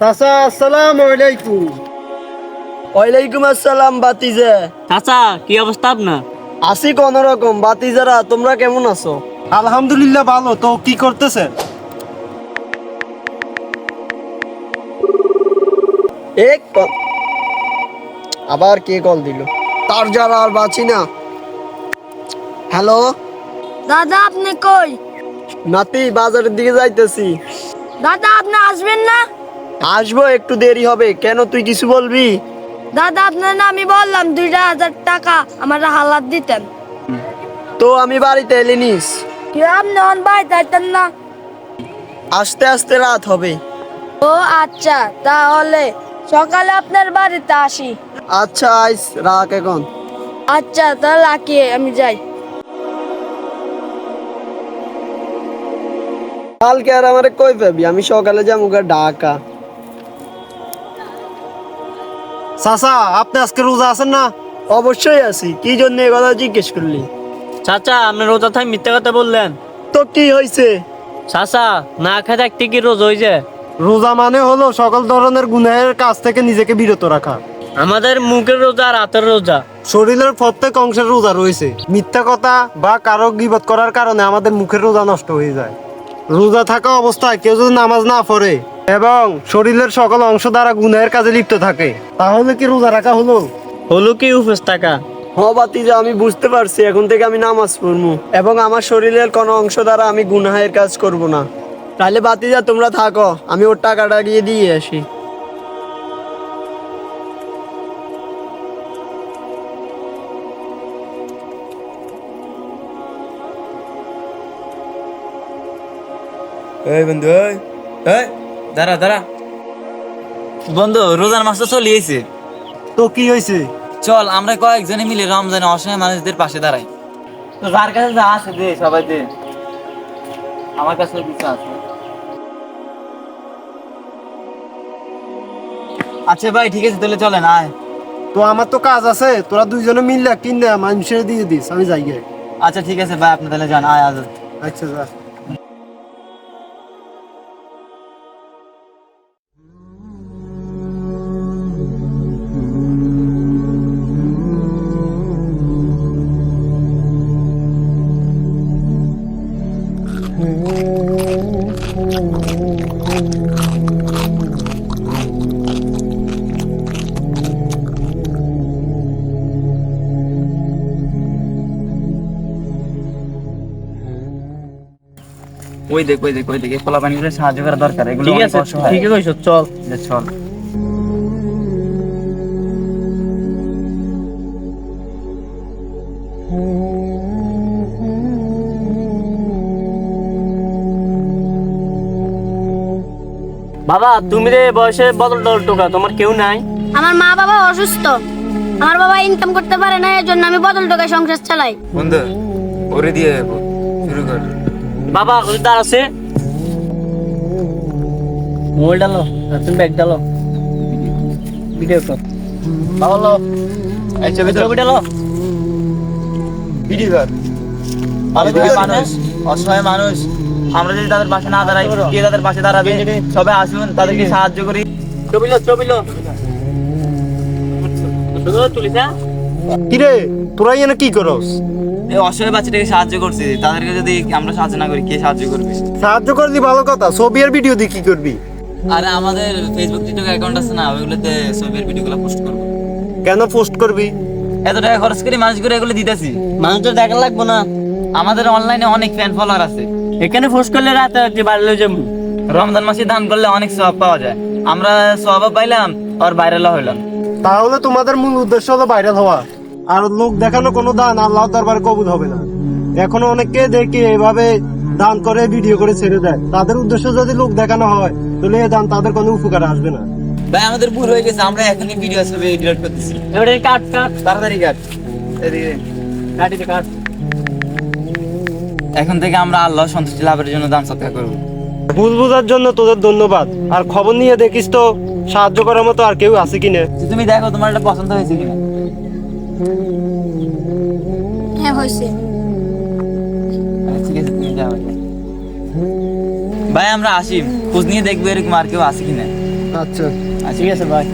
চাচা আসসালামু আলাইকুম। ওয়ালাইকুম আসসালাম বাতিজা। চাচা কি অবস্থা আপনার? আছি কোন রকম বাতিজারা তোমরা কেমন আছো? আলহামদুলিল্লাহ ভালো। তো কি করতেছেন? এক আবার কে কল দিল? তার যারা আর বাঁচি না। হ্যালো? দাদা আপনি কই? নাতি বাজারের দিকে যাইতেছি। দাদা আপনি আসবেন না? আসব একটু দেরি হবে। কেন তুই কিছু বলবি? দাদা আপনার না আমি বললাম দুইটা হাজার টাকা আমার হালাত দিতেন। তো আমি বাড়িতে এলে নিস কি আপনি অন যাইতেন না। আস্তে আস্তে রাত হবে। ও আচ্ছা তাহলে সকালে আপনার বাড়িতে আসি। আচ্ছা আইস রাখ এখন। আচ্ছা তাহলে রাখিয়ে আমি যাই। কালকে আর আমারে কই পাবি? আমি সকালে যাব গা ঢাকা। চাচা আপনি আজকে রোজা আছেন না? অবশ্যই আছি। কি জন্য এ কথা জিজ্ঞেস করলি? চাচা আপনি রোজা থাই মিথ্যা কথা বললেন। তো কি হয়েছে চাচা না খাই থাকতে কি রোজ হয়ে যায় রোজা মানে হলো সকল ধরনের গুনাহের কাছ থেকে নিজেকে বিরত রাখা। আমাদের মুখের রোজা আর হাতের রোজা। শরীরের প্রত্যেক অংশের রোজা রয়েছে। মিথ্যা কথা বা কারও গিবত করার কারণে আমাদের মুখের রোজা নষ্ট হয়ে যায়। রোজা থাকা অবস্থায় কেউ যদি নামাজ না পড়ে এবং শরীরের সকল অংশ দ্বারা গুনাহের কাজে লিপ্ত থাকে তাহলে কি রোজা রাখা হলো? হলো কি উপোস টাকা হ বাতিজা আমি বুঝতে পারছি এখন থেকে আমি নামাজ পড়ব। এবং আমার শরীরের কোনো অংশ দ্বারা আমি গুনাহের কাজ করব না। তাহলে বাতিজা তোমরা থাকো। আমি ওর টাকাটা গিয়ে দিয়ে আসি। এই বন্ধু এই এই দাঁড়া দাঁড়া। বন্ধু রোজার মাস তো চলিয়েছে তো কি হয়েছে চল আমরা কয়েকজনে মিলে রমজানে অসহায় মানুষদের পাশে দাঁড়াই। তো যার কাছে যা আছে দে সবাই দে। আমার কাছে কিছু আছে। আচ্ছা ভাই ঠিক আছে তাহলে চলেন আয়। তো আমার তো কাজ আছে তোরা দুইজনে মিললে কিনলে মানুষের দিয়ে দিস আমি যাই। আচ্ছা ঠিক আছে ভাই আপনি তাহলে যান আয় আজ আচ্ছা যা। ওই দেখ ওই দেখ ওই দেখ পোলা পানি করে সাহায্য করা দরকার এগুলো ঠিক আছে ঠিক আছে চল। চল। বাবা তুমি রে বয়সে বদল টল টোকা তোমার কেউ নাই? আমার মা বাবা অসুস্থ। আমার বাবা ইনকাম করতে পারে না এর জন্য আমি বদল টাকায় সংসার চালাই। বন্ধু ওরে দিয়ে শুরু কর। বাবা কোথায় আছে মোবাইল ডালো তুমি ব্যাগ ডালো। ভিডিও কর বাবা লো। এই ছবি তো ছবি ডালো। ভিডিও কর অসহায় মানুষ অসহায় মানুষ। আমরা যদি তাদের পাশে না দাঁড়াই কে তাদের পাশে দাঁড়াবে? সবাই আসুন তাদেরকে সাহায্য করি। ছবি লো ছবি লো। তুলিস কিরে তোরা এনে কি করস? এই অসহায় বাচ্চাটাকে সাহায্য করছে তাদেরকে যদি আমরা সাহায্য না করি কে সাহায্য করবে? সাহায্য করলি ভালো কথা ছবি আর ভিডিও দিয়ে কি করবি? আরে আমাদের ফেসবুক টিকটক অ্যাকাউন্ট আছে না ওইগুলোতে ছবির ভিডিওগুলো পোস্ট করব। কেন পোস্ট করবি? এত টাকা খরচ করে মানুষ করে এগুলো দিতেছি মানুষের দেখা লাগবো না। আমাদের অনলাইনে অনেক ফ্যান ফলোয়ার আছে। এখানে পোস্ট করলে রাতে রাতে বাড়লে যাব। রমজান মাসে দান করলে অনেক সওয়াব পাওয়া যায়। আমরা সওয়াব পাইলাম আর ভাইরাল হইলাম। তাহলে তোমাদের মূল উদ্দেশ্য হলো ভাইরাল হওয়া। আর লোক দেখানো কোনো দান আল্লাহ দরবারে কবুল হবে না। এখনও অনেককে দেখে এভাবে দান করে ভিডিও করে ছেড়ে দেয়। তাদের উদ্দেশ্য যদি লোক দেখানো হয় তাহলে এই দান তাদের কোনো উপকার আসবে না। ভাই আমাদের ভুল হয়ে গেছে। আমরা এখনই ভিডিও ছবি এডিট করতেছি। এবারে কাট কাট। তাড়াতাড়ি কাট। এদিকে কাটিতে কাট এখন থেকে আমরা আল্লাহ সন্তুষ্টি লাভের জন্য দান সৎকার করব। ভুল বোঝার জন্য তোদের ধন্যবাদ। আর খবর নিয়ে দেখিস তো সাহায্য করার মতো আর কেউ আছে কিনা? তুমি দেখো তোমার এটা পছন্দ হয়েছে কিনা? হ্যাঁ হয়েছে। আচ্ছা, ঠিক আছে তুমি যাও। ভাই আমরা আসি। খোঁজ নিয়ে দেখব এরকম আর কেউ আসে কিনা। আচ্ছা। ঠিক আছে ভাই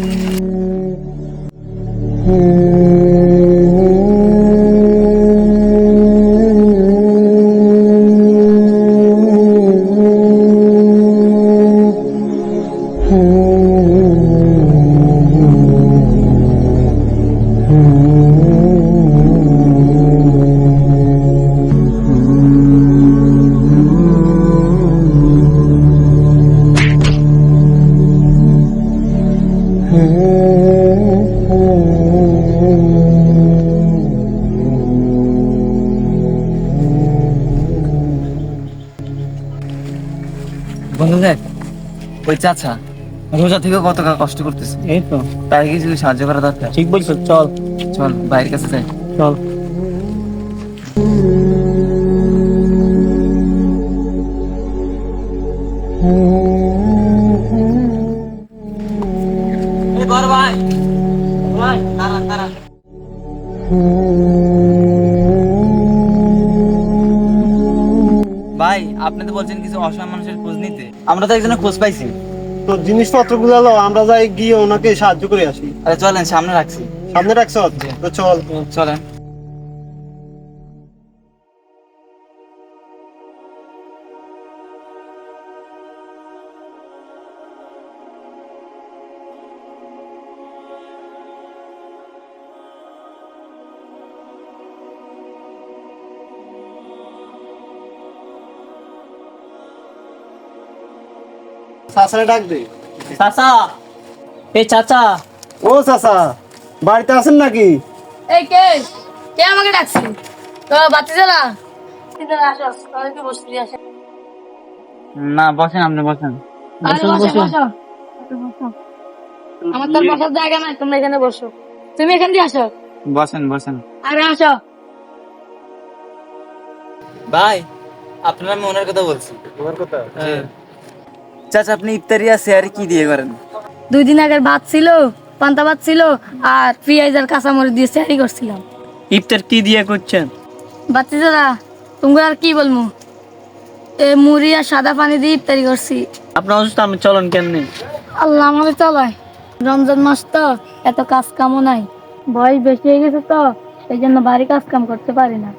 বন্ধু দেখ ওই চাচা রোজা থেকে কত কষ্ট করতেছে? এই তো। তাকে কিছু সাহায্য করা দরকার? ঠিক বলছো চল। চল বাইরের কাছে যাই। চল। ভাই ভাই আপনি তো বলছেন কিছু অসহায় মানুষের খোঁজ নিতে আমরা তো একজনের খোঁজ পাইছি। তো জিনিসপত্রগুলো আমরা যাই গিয়ে ওনাকে সাহায্য করে আসি। আরে চলেন সামনে রাখছি। সামনে রাখছ? তো চল। চলেন। চাচারে ডাক দে। চাচা এই চাচা। ও চাচা বাড়িতে আছেন নাকি? এই কে? কে আমাকে ডাকছি? তো বাতি জ্বালা আসো কি বসতে আসে। না বসেন আপনি বসেন। বসো বসো। আমার তো বসার জায়গা নাই তোমরা এখানে বসো। তুমি এখান দিয়ে আসো। বসেন বসেন। আরে আসো। ভাই আপনার আমি ওনার কথা বলছি। তোমার কথা? চাচা আপনি ইফতারি আর শেয়ারে কি দিয়ে করেন? দুই দিন আগের ভাত ছিল পান্তা ভাত ছিল আর পেঁয়াজ আর কাঁচামরিচ দিয়ে স্যারি করছিলাম। ইফতার কি দিয়ে করছেন? বাতি দাদা তুমি আর কি বলব? এ মুড়ি আর সাদা পানি দিয়ে ইফতারি করছি। আপনার অসুস্থ আমি চলন কেমনি? আল্লাহ আমাদের চালায়। রমজান মাস তো এত কাজ কামও নাই। বয়স বেশি হয়ে গেছে তো এই জন্য বাড়ি কাজ কাম করতে পারি না।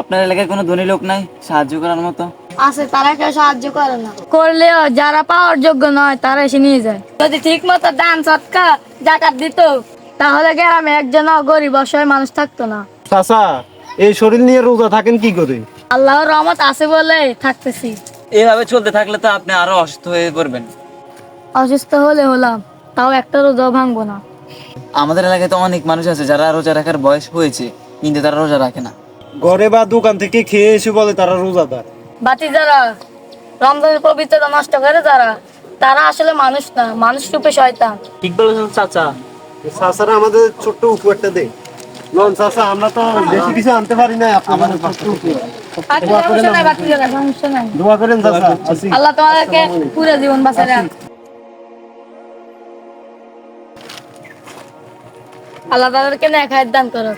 আপনার এলাকায় কোনো ধনী লোক নাই? সাহায্য করার মতো? আছে তারা কেউ সাহায্য করে না। করলেও যারা পাওয়ার যোগ্য নয় তারা এসে নিয়ে যায়। যদি ঠিক মতো দান সৎকা জাকাত দিত তাহলে গ্রামে একজন গরিব অসহায় মানুষ থাকতো না। চাচা এই শরীর নিয়ে রোজা থাকেন কি করে? আল্লাহর রহমত আছে বলে থাকতেছি। এভাবে চলতে থাকলে তো আপনি আরও অসুস্থ হয়ে পড়বেন। অসুস্থ হলে হলাম তাও একটা রোজাও ভাঙবো না। আমাদের এলাকায় তো অনেক মানুষ আছে যারা রোজা রাখার বয়স হয়েছে কিন্তু তারা রোজা রাখে না। ঘরে বা দোকান থেকে খেয়ে এসে বলে তারা রোজাদার। বাতি যারা রমজানের পবিত্রতা নষ্ট করে যারা তারা আসলে মানুষ না মানুষ রূপে শয়তান। ঠিক বলেছেন চাচা। চাচারা আমাদের ছোট্ট উপহারটা দে লন চাচা আমরা তো বেশি কিছু আনতে পারি না আপনাদের ছোট্ট উপহার। আচ্ছা, সমস্যা নাই বাতি যারা সমস্যা নাই। দোয়া করেন চাচা আল্লাহ তোমাদেরকে পুরো জীবন বাঁচায় রাখ। আল্লাহ তাদেরকে নেখায় দান করো।